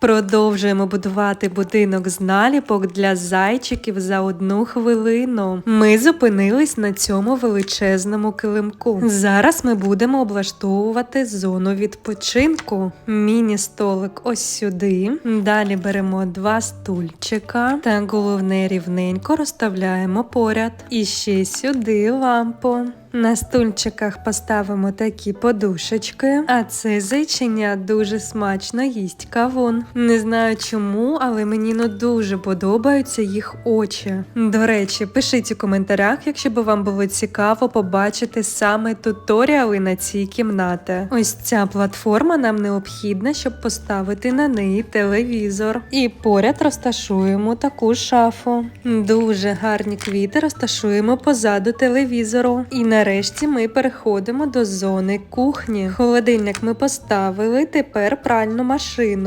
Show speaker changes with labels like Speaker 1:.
Speaker 1: Продовжуємо будувати будинок з наліпок для зайчиків за одну хвилину. Ми зупинились на цьому величезному килимку. Зараз ми будемо облаштовувати зону відпочинку. Міні-столик ось сюди. Далі беремо два стульчика та головне рівненько розставляємо поряд. І ще сюди лампу. На стульчиках поставимо такі подушечки, а це зайчиня дуже смачно їсть кавун. Не знаю чому, але мені ну дуже подобаються їх очі. До речі, пишіть у коментарях, якщо би вам було цікаво побачити саме туторіали на ці кімнати. Ось ця платформа нам необхідна, щоб поставити на неї телевізор. І поряд розташуємо таку шафу. Дуже гарні квіти розташуємо позаду телевізору. І нарешті ми переходимо до зони кухні. Холодильник ми поставили, тепер пральну машину.